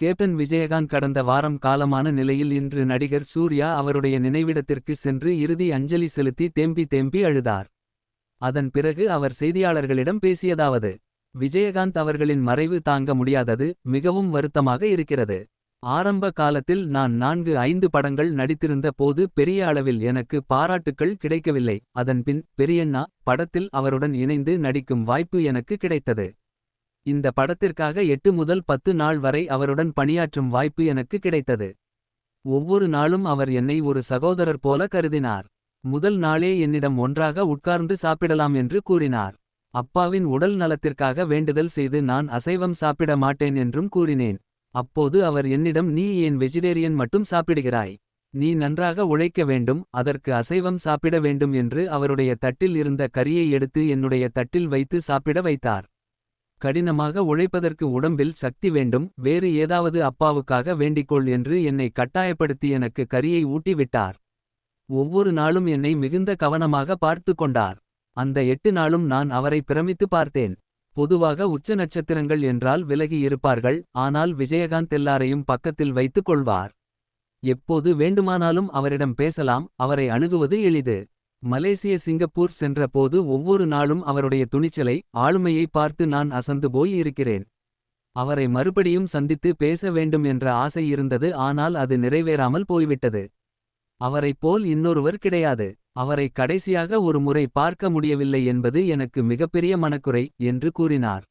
Captain Vijayakanth கடந்த வாரம் காலமான நிலையில் இன்று நடிகர் சூர்யா அவருடைய நினைவிடத்திற்கு சென்று இறுதி அஞ்சலி செலுத்தி தேம்பி தேம்பி அழுதார். அதன் பிறகு அவர் செய்தியாளர்களிடம் பேசியதாவது. விஜயகாந்த் அவர்களின் மறைவு தாங்க முடியாதது மிகவும் வருத்தமாக இருக்கிறது. ஆரம்ப காலத்தில் நான் நான்கு ஐந்து படங்கள் நடித்திருந்த போது பெரிய அளவில் எனக்கு பாராட்டுக்கள் கிடைக்கவில்லை. அதன்பின் பெரியண்ணா படத்தில் அவருடன் இணைந்து நடிக்கும் வாய்ப்பு எனக்கு கிடைத்தது. இந்த படத்திற்காக எட்டு முதல் பத்து நாள் வரை அவருடன் பணியாற்றும் வாய்ப்பு எனக்கு கிடைத்தது. ஒவ்வொரு நாளும் அவர் என்னை ஒரு சகோதரர் போல கருதினார். முதல் நாளே என்னிடம் ஒன்றாக உட்கார்ந்து சாப்பிடலாம் என்று கூறினார். அப்பாவின் உடல் நலத்திற்காக வேண்டுதல் செய்து நான் அசைவம் சாப்பிட மாட்டேன் என்றும் கூறினேன். அப்போது அவர் என்னிடம் நீ ஏன் வெஜிடேரியன் மட்டும் சாப்பிடுகிறாய். நீ நன்றாக உழைக்க வேண்டும் அதற்கு அசைவம் சாப்பிட வேண்டும் என்று அவருடைய தட்டில் இருந்த கரியை எடுத்து என்னுடைய தட்டில் வைத்து சாப்பிட வைத்தார். கடினமாக உழைப்பதற்கு உடம்பில் சக்தி வேண்டும் வேறு ஏதாவது அப்பாவுக்காக வேண்டிக்கொள் என்று என்னை கட்டாயப்படுத்தி எனக்கு கரியை ஊட்டிவிட்டார் ஒவ்வொரு நாளும் என்னை மிகுந்த கவனமாக பார்த்து கொண்டார். அந்த எட்டு நாளும் நான் அவரை பிரமித்து பார்த்தேன். பொதுவாக உச்ச நட்சத்திரங்கள் என்றால் விலகி இருப்பார்கள் ஆனால் விஜயகாந்த் எல்லாரையும் பக்கத்தில் வைத்துக் கொள்வார். எப்போது வேண்டுமானாலும் அவரிடம் பேசலாம் அவரை அணுகுவது எளிது. மலேசிய சிங்கப்பூர் சென்ற போது ஒவ்வொரு நாளும் அவருடைய துணிச்சலை ஆளுமையை பார்த்து நான் அசந்து போய் இருக்கிறேன். அவரை மறுபடியும் சந்தித்து பேச வேண்டும் என்ற ஆசை இருந்தது ஆனால் அது நிறைவேறாமல் போய்விட்டது. அவரைப் போல் இன்னொருவர் கிடையாது. அவரை கடைசியாக ஒரு முறை பார்க்க முடியவில்லை என்பது எனக்கு மிகப்பெரிய மனக்குறை என்று கூறினார்.